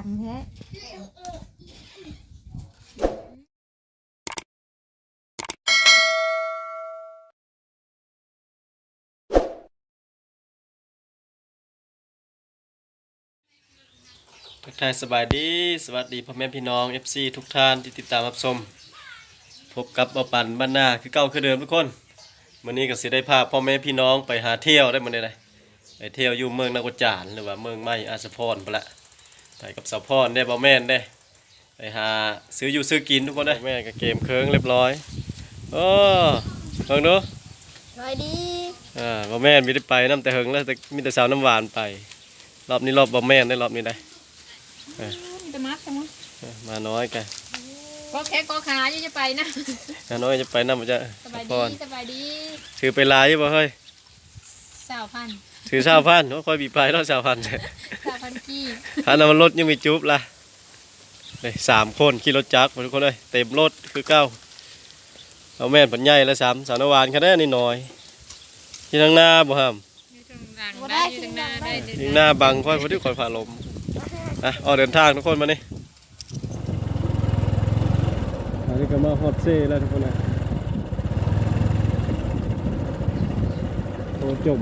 ดังแท้ทักทายสบายดี สวัสดีพ่อแม่พี่น้อง FC ทุกท่านที่ติดตามรับชม พบกับบ่ปันบ้านนาคือเก่าคือเดิมทุกคนวันนี้ก็สิได้พาพ่อแม่พี่น้องไปหาเที่ยวได้มื้อนี้เลยไปเที่ยวอยู่เมืองนากจานหรือว่าเมืองไม้อาสพรพุ่นละ ไปกับสาวพรได้บ่แม่นได้ไปหาซื้ออยู่ซื้อกินทุกคนได้แม่ก็เกมเคิงเรียบร้อยโอ้เบิ่งดูสวัสดีอ่าบ่แม่นมีได้ไปน้ำแต่เฮิงแล้วแต่มีแต่สาวน้ำหวานไป รอบนี้รอบบ่แม่นได้รอบนี้ได้มีแตมัดใช่ไหมเออมาน้อยกันก็แค่ก็ขาอยู่จะไปนะมาน้อยจะไปน้ำมันจะสบายพดีรสบายดีถือไปลายอยู่บ่เฮ้ยสาวพัน ถือชาวพันว่าคอยบีบไปแล้วชาวพันสาวพันกี้พันน้ำมันรถยังมีจุ๊บละเลยสามคนขี่รถจักรมาทุกคนเลยเต็มรถคือเก้าเอาแม่นผลใหญ่แล้วสามสาวนวานคะแนนนิดหน่อยที่ทางหน้าบ่ห้ามอยู่ตรงหลังได้อยู่ตรงหน้าได้ยิงหน้าบังค่อยพอดีค่อยผ่าลมอะออกเดินทางทุกคนมานี่อันนี้ก็มาฮอตเซ่แล้วทุกคนนะโอ้จม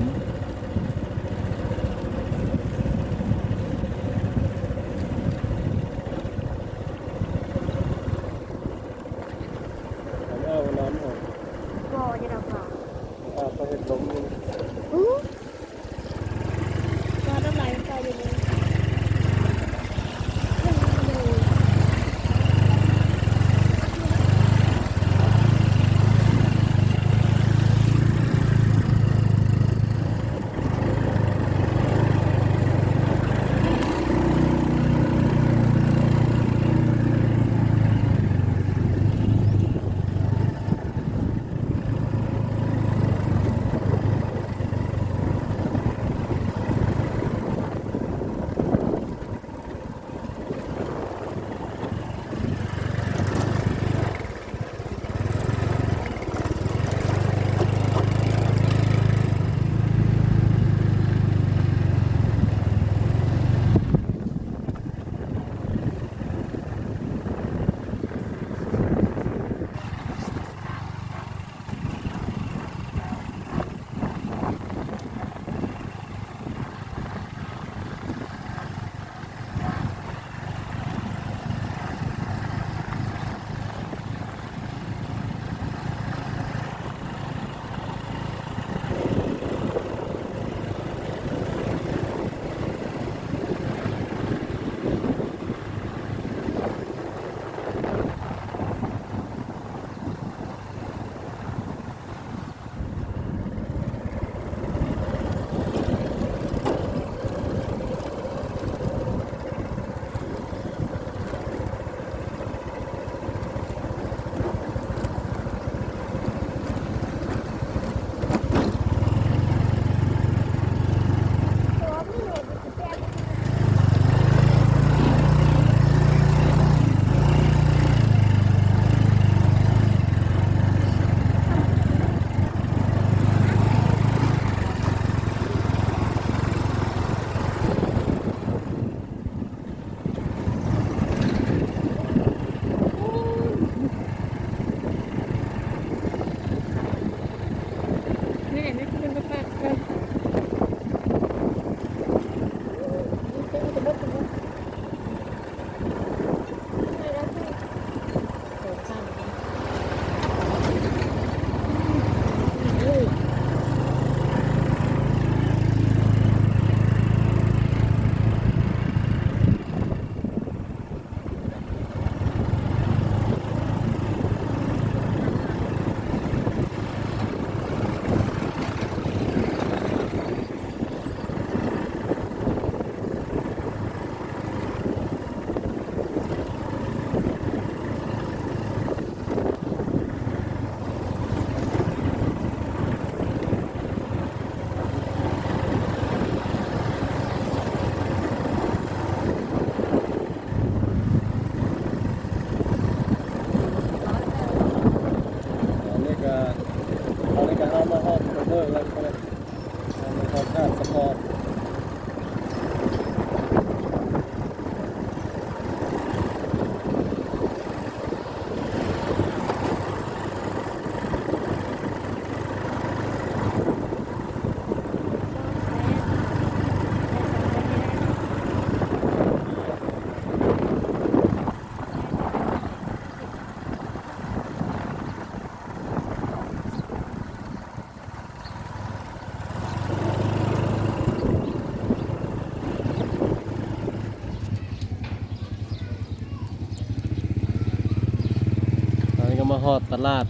อดตลาด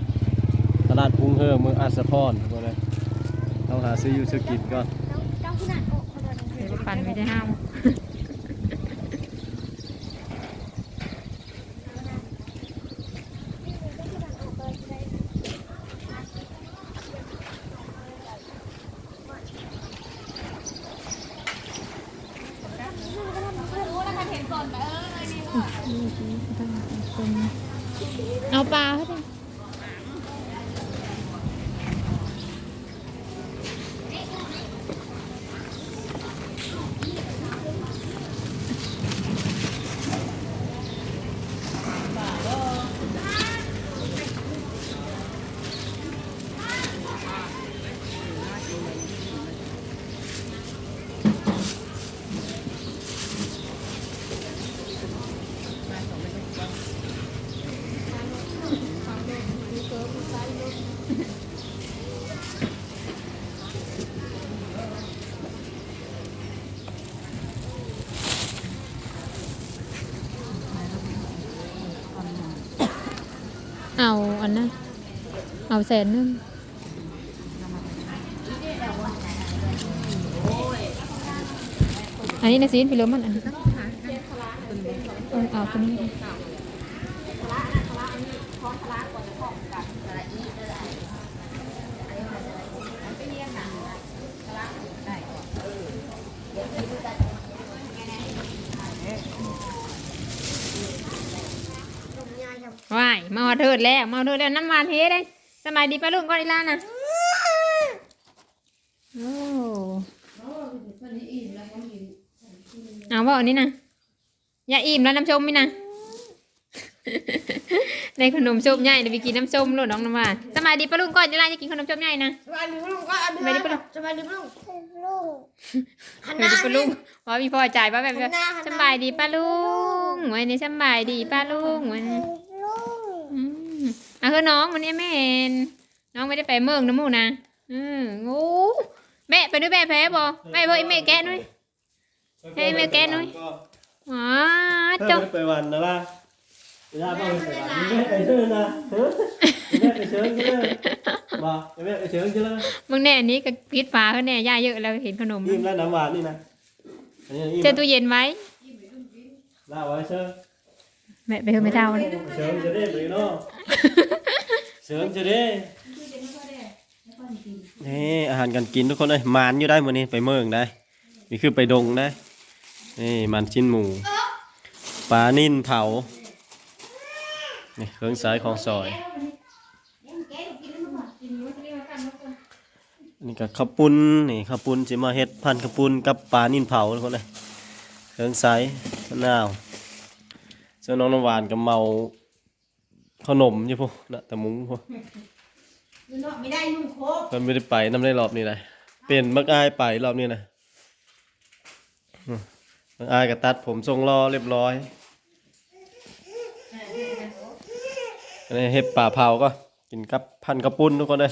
ตลาดกรุงเฮิมเมืองอาสะพรทุกคนเลยต้องหาซื้ออยู่ซื้อกินก่อนแล้วเจ้าขนาดโอ้คนเดียวเดี๋ยวปันไม่ได้ห้ามเอาปลาให้ดิเอาอันนั้น เอาแสนหนึงอันนี้นะซีนพี่เลิมมันอันนี้เออเอาตัวนี้ว้ายมาเอาเถิดแล้วมาเอาเถิดแล้วน้ำมันเฮ้ได้ สบายดีป้าลุงก่อนอีลานะโอ้เอาว่าอันนี้นะอย่าอิ่มแล้วน้ำส้มมินะในขนมส้มใหญ่เดี๋ยวไปกินน้ำส้มโลดน้องน้ำหวานสบายดีป้าลุงก่อนอีลาจะกินขนมส้มใหญ่นะสบายดีลุงก็อันสบายดีปะลุงสบายดีปะลุงลุงหันหสบายน้าดีป้าลุงว่ามีพ่อจ่ายป้าแบบหันหน้าหันหน้าสบายดีป้าลุงวันนี้สบายดีป้าลุงวันนี้ลุงอืม อะคือน้องวันนี้แม่เห็น น้องไม่ได้ไปเมืองนะหมูนะอืมโอ้แม่ไปด้วยแม่แพ้บ่แม่บ่ไอ้แม่แกะหน่อยให้แม่แกะหน่อย อ๋อเจ้าเจ้าไปวันนะล่ะเวลาบ้างไปวันไม่ไปเชิญนะเฮ้ยไม่ไปเชิญกันเลยมาไม่ไปเชิญกันเลยมึงแน่อันนี้ก็พิษฟ้าเขาแน่ย่าเยอะแล้วเห็นขนมอิ่มแล้วน้ำหวานนี่นะอันนี้อิ่มเจอตู้เย็นไว้ ลาไว้เชิญ แม่ไปเถอะไม่เท่าเลยเชิญจะได้เลยเนาะเชิญจะได้นี่อาหารการกินทุกคนเลยมานอยู่ได้มื้อนี้ไปเมืองได้นี่คือไปดงได้นี่มันชิ้นหมูปลานิ่นเผานี่เครื่องสายของซอยนี่ก็ข้าวปุ้นนี่ข้าวปุ้นจิมาเฮ็ดพันข้าวปุ้นกับปลานิ่นเผาทุกคนเลยเครื่องใสมะนาว ส่วนน้องน้ำหวานก็เมาขนมอยู่พวกนะแต่มุ้งพวกไม่ได้นุ่งโคกมันไม่ได้ไปน้ำได้รอบนี้เลยเป็นมักอายไปรอบนี้นะอืมมักอายก็ตัดผมทรงรอเรียบร้อยอันนี้เฮ็ดป่าเผาก็กินกับพันกระปุ้นทุกคนเลย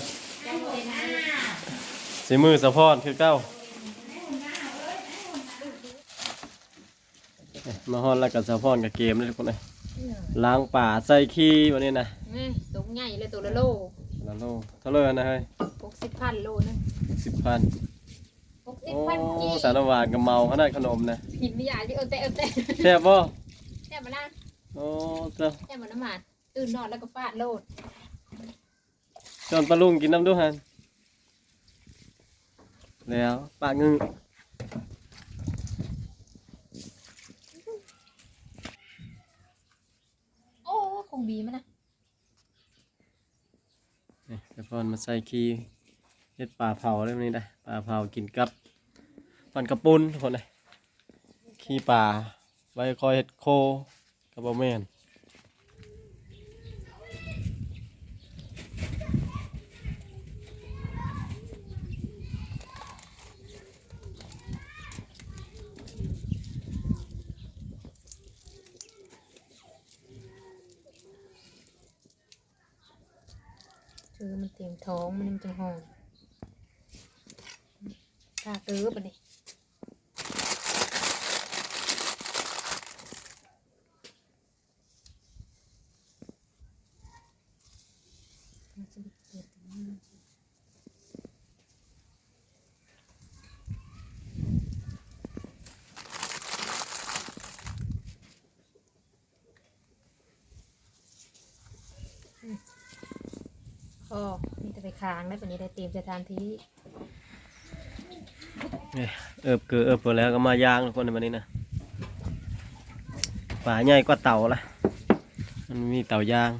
สีมือสะพอนคือเก้า มาฮอนแล้วกับสะพอนกับเกมเลยทุกคนเลยล้างป่าใส่ขี้วันนี้นะนี่ตัวใหญ่เลยตัวละโลแล้วโลเท่าเลยนะเฮ้ยหกสิบพันโลนึงสิบพันหกสิบโอ้พันกี่สารหวานกับเมาขนาดขนมนะกินไม่อยากที่เออแต่เออแต่แซ่บบ่แซ่บมาละโอ้เจ้าแซ่บมาน้ำหมันตื่นนอนแล้วก็ฟาดโลดจอนปลาลุงกินน้ำด้วยฮันแล้วปากงึงโอ้ บีมันนะนี่สะพอนมาใส่ขี้เฮ็ดปลาเผาได้ไหมนี่ได้ปลาเผากินกับปันกระปุ้นทุกคนเลยขี้ปลาใบคอยเฮ็ดโคกับบะแม่น ยงท้องมันจะหอมตาตื้อไปะเนี่ย哦。Oh. ไปค้างได้ปานนี้ได้เตรียมสถานที่เอิบเกือเอิบไปแล้วก็มาย่างทุกคนในวันนี้นะป่าใหญ่กว่าเต่าละมันมีเต่าย่าง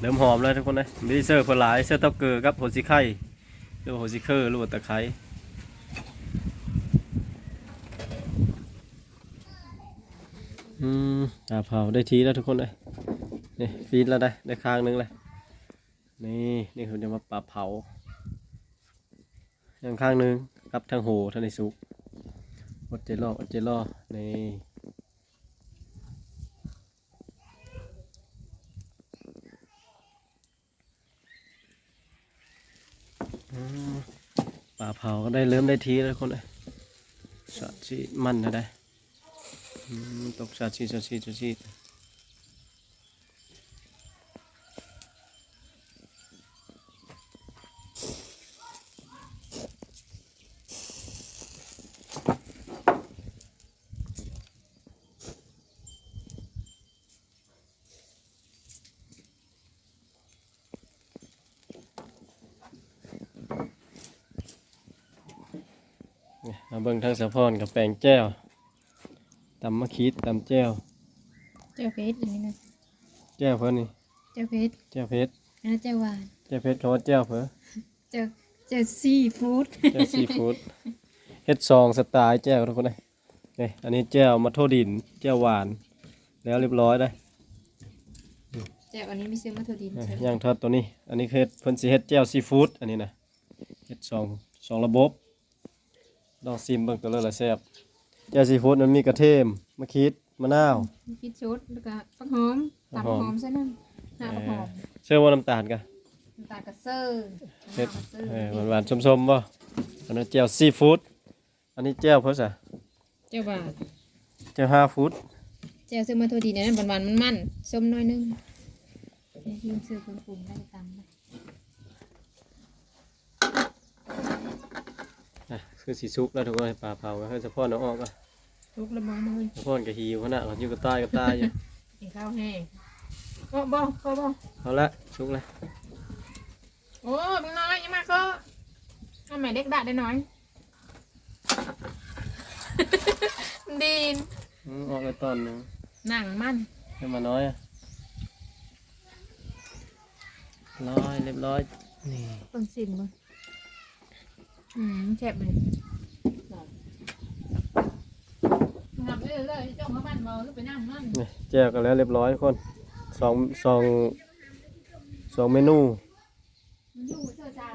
เริ่มหอมแล้วทุกคนเลยมีเซอร์ผลหลายเซอร์ต้าเกือกับโหสิไข่หรือว่าโหสิเคอร์หรือตะไคร้อืมตาเผาได้ทีแล้วทุกคนเลย นี่ฟีดแล้วได้ได้ข้างหนึงเลยนี่นี่เขาจะมาปลาเผาอย่างข้างหนึงกับทางโหทางในสุกอดเจล่ออดเจลอนี่ปลาเผาก็ได้เริ่มได้ทีแล้วคนเลยสาดชีมันนะได้ตกสาดชีสาดชีสาดชี เบิ่งทางสะพอนกับแปลงแจ้วตำมะขีดตำแจ้วเจ้าเพชรอันนี้นะแจ้วเพิ่นนี่เจ้าเพชรแจ้วเพชรอันนั้นเจ้าหวาน แจ้วเพชรเขาว่าแจ้วเพิ่นเจ้าเจ้าซีฟู้ดแจ้วซีฟู้ดเฮ็ดซองสไตล์แจ้วทุกคนเลยนี่อันนี้แจ้วมัทโทดิน แจ้วหวาน แล้วเรียบร้อยได้เจ้าอันนี้มีซื้อมาถั่วดินนี่ใช่ไหมย่างทอดตัวนี้ อันนี้คือเฮ็ดเพิ่นสิเฮ็ดแจ้วซีฟู้ดอันนี้นะเฮ็ดซองสองระบบ ลองซิมเบิ่งตัวเลยละแซ่บแจ้วซีฟู้ดมันมีกระเทียมมะขีดมะนาว มีพริกชุดแล้วก็ปักหอมตำปักหอมใช่ไหมหน้าปักหอมเชื่อว่าน้ำตาลกะน้ำตาลกระเซอร์เฮ็ดน้ำตาลกระเซอร์เออหวานๆส้มๆบ่อันนั้นแจ่วซีฟู้ดอันนี้แจ่วเพิ่นซะเจ้าบาทแจ่วห้าฟู้ดเจ้าซื้อมาถั่วดินอันนั้นหวานๆมันมันๆส้มหน้อยนึงนี่ยืมซื้อคนปรุงได้ไปตำไปอะ คือสีสุกแล้วทุกคนปลาเผาก็ให้สะพอนเอาออกอะลุกละมอเลยสะพอนก็หิวขนาดเขาอยู่กับใต้กับใต้อยู่กินข้าวแห้งบ่บ่บ่บ่เอาละสุกแล้วโอ้มึงน้อยยังมาก็ทำไมเด็กด่าได้น้อย ดีนอืมออกไปตอนหนึงหนังมันให้มาน้อยอะร้อยเรียบร้อยนี่เพิ่งสิมมึงอืมแซ่บเลย งับเลยเลยจ้องมาบ้านเมาหรือไปนั่งมันนี่แจ่วกันแล้วเรียบร้อยทุกคนสองสองสองเมนูมันอยู่เจ้าจาน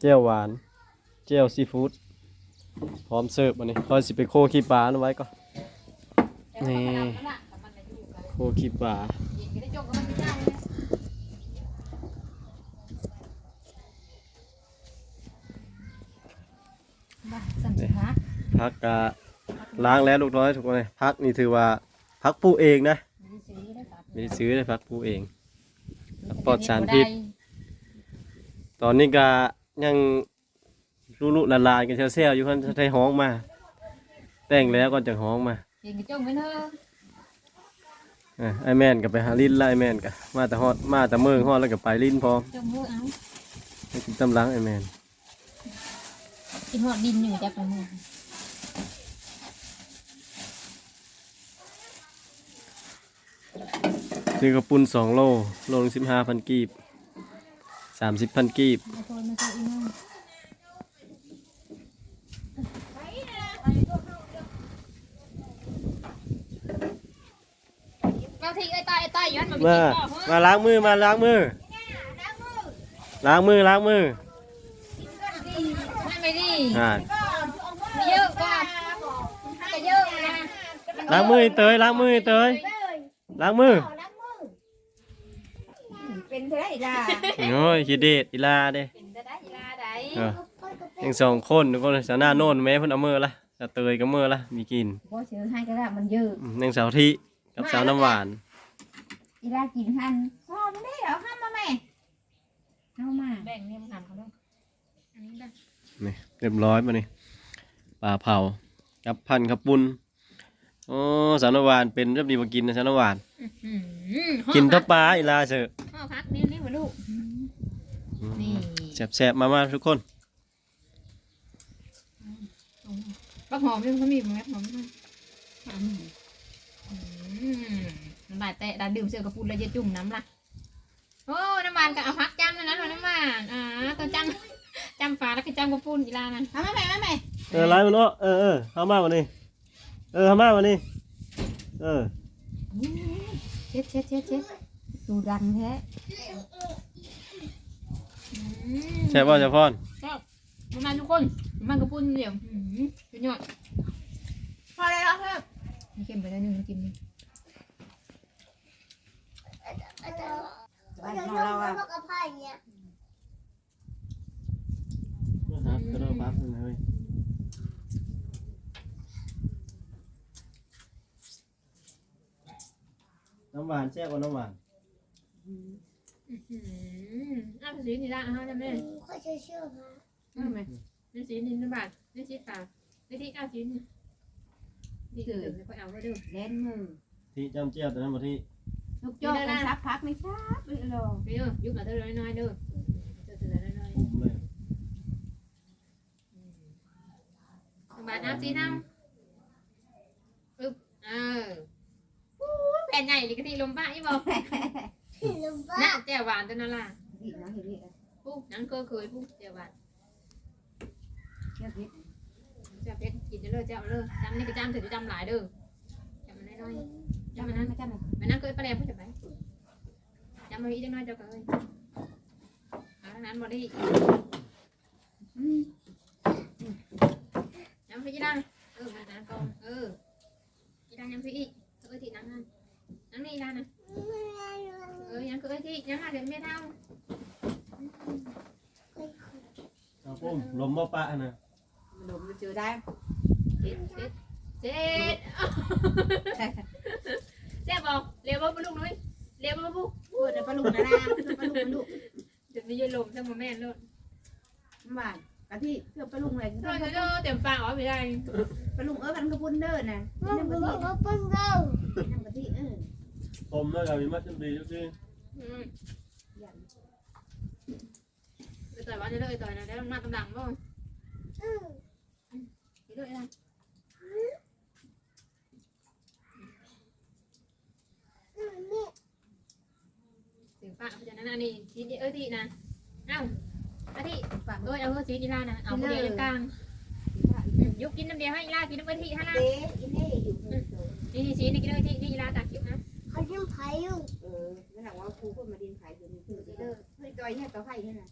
แจ่วหวานแจ่วซีฟู้ดพร้อมเสิร์ฟอันนี้คอยสิไปโคขี้ปลาเอาไว้ก่อนนี่แต่มันน่ะอยู่กันโคขี้ปลาเย็นก็ได้จ้องกับมันไม่ได้เลยบ้าสั่นสิคะพักกะ ล้างแล้วลูกน้อยทุกคนเลยพักนี่ถือว่าพักปลูกเองนะไม่ได้ซื้อได้ครับไม่ได้ซื้อเลยพักปลูกเองปลอดสารพิษตอนนี้ก็ยังลุๆลานๆกันเซลๆอยู่คันไทยห้องมา แต่งแล้วก่อนจะห้องมาเย็นก็จ้องไว้เถอะเอ้ยไอแมนกับไปหาลิ้นไล่ไอแมนกับมาแต่ฮอดมาแต่เมืองฮอดแล้วก็ไปลิ้นพร้อมจ้องเถอะเอาให้กินตำลังไอแมนกินหอดดินอยู่จักละมือ ซื้อกระปุนสองโล โลนึงสิบห้าพันกีบสามสิบพันกีบมาโทรมาโทรอีน้องมาทีไอ้ตายไอ้ตายย้อนมามามาล้างมือมาล้างมือ ล้างมือล้างมือไม่ไม่ดีอ่าไม่เยอะกว่าจะเยอะนะล้างมือไอ้เตยล้างมือไอ้เตยล้างมือ เป็นเท่าไหร่ล่ะโอ้ยคิดเดชอีลาเด้เป็นจะได้เวลาใดเออยังสองคนทุกคนสาวหน้าโน่นแม่เพิ่นเอามือละสาวเตยก็มือละมีกินพอซื้อให้ก็ได้มันเยอะอืมยังสาวที่กับสาวน้ำหวาน อีลากินหันพ่อไม่ได้เหรอห้ามมาแม่เอามาแบ่งเนี่ยมันทำเขาด้วยอันนี้ได้นี่เรียบร้อยมานี่ปลาเผากับพันกับปุ้น โอ้สาวน้ำหวานเป็นเรียบดีบ่กินนะสาวน้ำหวานอืมห่อกินพัทับปลาอีลาเถอะห่อพักนี่นี่มาลูก นี่ แซ่บๆมามาทุกคนปักหอมด้วยเขามีไหมหอมด้วยอืมน้ำลายแตะดาดื่มเสือกระปุนแล้วจะจุ่มน้ำละโอ้น้ำมันก็เอาพักจำนะนั้นน้ำมันอ่าตัวจำจำฟ้าแล้วก็จำกระปุนอีลานะเอามาแม่มาแม่เออไล่มันเนาะเออเออเฮามาวันนี้ เออเฮามาวันนี้ เออ เช็ดเช็ดเช็ดเช็ดดูดังแท้อืมแซ่บบ่จ้าพรน้ำมันทุกคนน้ำมันกระปุนเดี๋ยวอืมสุดยอดพอได้แล้วครับมีเค็มไปแล้วหนึ่งกินนี่บ้านของเราอะนะครับกระโดดปั๊บเลย น้ำหวานแช่กับน้ำหวานอืมอ้าวสีนี่ละฮะนะแม่ค่อยเชื่อๆค่ะทำไมนี่สีนี่น้ำหวาทนี่สีตานี่ที่อ้าวสีนี่นี่เกิดแล้วเอาไว้ดูเล่นมือที่จำเจียวตอนนั้นมาที่ลูกโจ๊กมันซับพักไม่ซับเลยหรอกนี่ดูยุบมาเท่าน้อยๆดูเท่าน้อยๆปุ่มเลยน้ำบาทน้าวสีน้ำ แผ่นใหญ่เลยกะทิลมบ้าอีบอก龙น่า爸，แจ่วหวานตัวนั้นล่ะอีกนะเห็นดิปุ๊บนั่นเคยเคยปุ๊บแจ่วหวานเชื่อพิษเจ้าเพชรกินเด้อเจ้าเด้อจำนี่ก็จำถือจำหลายเด้อจำมันน้อยๆจำมันนั้นไม่จำเลยมันนั่งเคยไปแล้วพูดจะไปจำมาอีกจังน้อยเจ้าก็เอ้ยเอาทางนั้นบ่ได้อืมจำไปอีดังเออมันนั่งกองเอออีดังยังไปอีกเออที่นั่งนั่นนั่งนี่อีดังนะเออยังเคยที่ยังหาเดี๋ยวไม่เท่า เอาปุ่ มลมบ่ปะนะลมจะเจอได้เจ็ดเช็ดเช็ดแซ่เอาเร็วบ่ปลุกนุ้ยเร็ยบบ่ปุ๊กโอ้ยดปลาลูกนะนะปลาลูกปลาลูกจะมีเยลมซะมาแม่นโลดหวานกะที่เพื่อปลาลูกเลยโลดโลดเต็มฟางอ๋อไม่ได้ปลาลูกเออพันกระปุ่นเด้อนะน้ำกะทิกระปุ้นเด้อน้ำกะทิเออลมเมแล้วก็มีมัดจำดีทุกที ต่อยว่าจะเลยต่อยนะแล้วมากำลังบ่ไปเลยนะถึงปากเขาจะนั่นนี่ชีสเอ้ยที่นะเอ้าอาที่เอ้ยเอาเฮ้ยชีสอีลานะเอาเดียวกลางยุกกินน้ำเดียวให้อีลากินน้ำเอ้ยที่ให้ลานี่ชีสนี่กินเอ้ยที่นี่อีลาตักยุกนะเขาเลี้ยงไผ่อยู่เออนั่นแหละว่าครูก็มาเลี้ยงไผ่อยู่นี่คือเด้อเฮ้ยจอยเนี่ยกับไผ่เนี่ยนะ